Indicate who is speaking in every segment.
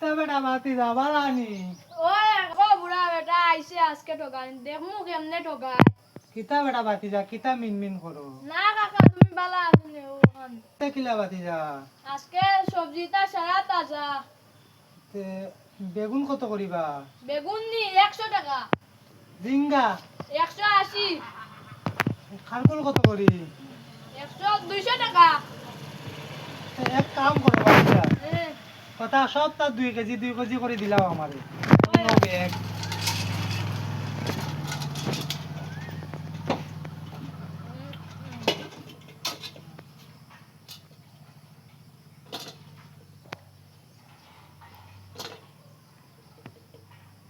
Speaker 1: কিতা বেটা বাতি যাবার আনি
Speaker 2: ওই ও বুড়া বেটা আইছে আজকে ঠকাই। দেখমু কেমনে ঠকায়
Speaker 1: কিতা বেটা বাতি যা কিতা মিন মিন করো।
Speaker 2: না কাকা তুমি বালা আছো ওখান
Speaker 1: কিতা কিলা বাতি যা।
Speaker 2: আজকে সবজিটা সারা তাজা।
Speaker 1: তে বেগুন কত করিবা?
Speaker 2: বেগুন নি একশো টাকা।
Speaker 1: জিঙ্গা।
Speaker 2: একশো আশি।
Speaker 1: খারকুল কত করি?
Speaker 2: একশো দুইশো টাকা।
Speaker 1: এক কাম করো কথা সব তার দুই কেজি দুই কেজি করে দিলাও আমারে।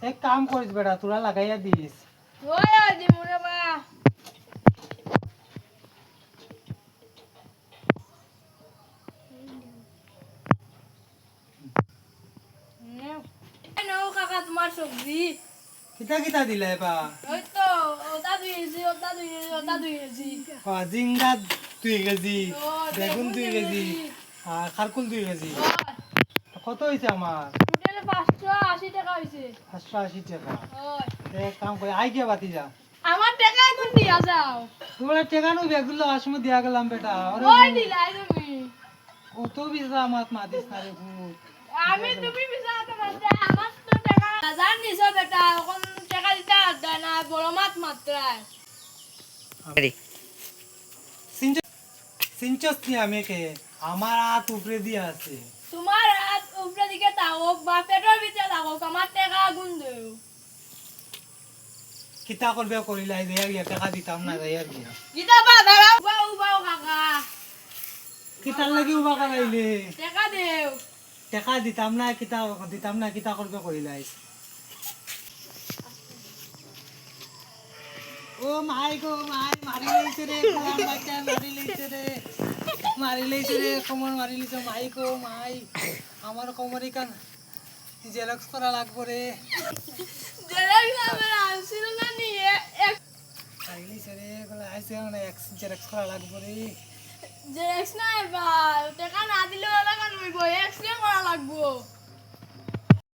Speaker 1: এক কাম করিস বেটা, তোরা লাগাইয়া দিস।
Speaker 2: ওই বা এই নাও কাকা তোমার সবজি।
Speaker 1: কিতা কিতা দিলে বা
Speaker 2: ওই তো ওটা দুই কেজি ওটা দুই কেজি ওটা দুই কেজি।
Speaker 1: ও, জিঙ্গা দুই কেজি বেগুন দুই কেজি আর খারকুল দুই কেজি। কত হয়েছে আমার?
Speaker 2: টোটাল পাঁচশো আশি টাকা হয়েছে
Speaker 1: পাঁচশো আশি টাকা। এক কাম করে আই গিয়া বাতি যা।
Speaker 2: আমার টাকা এখন দিয়া যাও।
Speaker 1: তোমরা টেকানো ব্যাগগুলো আসলে দিয়া গেলাম বেটা।
Speaker 2: ওই দিলাই তুমি।
Speaker 1: কত বিশা আমার মাতিস না রে
Speaker 2: আমি তুমি তোমার আমার টাকা হাজার নিছো বেটা এখন টাকা দিতে আর না বড় মাছ মাত্রায়
Speaker 1: সিনচস নি আমি কে আমার হাত উপরে দিয়ে আছে।
Speaker 2: তোমার হাত উপরে দিকে থাকুক বা পেটের ভিতরে থাকুক আমার টাকা আগুন দেও।
Speaker 1: কিতা করবে করিলাই দেয়া গিয়া টাকা দিতাম না দেয়া। গিয়া
Speaker 2: গীতা বা উবাও উবাও কাকা।
Speaker 1: কিতার লাগি উবা করাইলে
Speaker 2: টাকা দেও।
Speaker 1: টাকা দিতাম না কিতা দিতাম না কিতা করবে করিলাই ও মাই গো মাই মারি লইছে রে গোলাম বাচ্চা মারি লইছে রে। মারি লইছে রে কোমর মারি লইছে মাই গো মাই। আমার কোমর জেরক্স করা লাগবো রে।
Speaker 2: জেরক্স আমার আনছিল না নিয়ে
Speaker 1: মারি লইছে রে গলা আইছে এক্স জেরক্স করা লাগবো রে।
Speaker 2: জেরক্স না এবার টাকা না দিলে ওরা কান হইব এক্সরে করা লাগবো।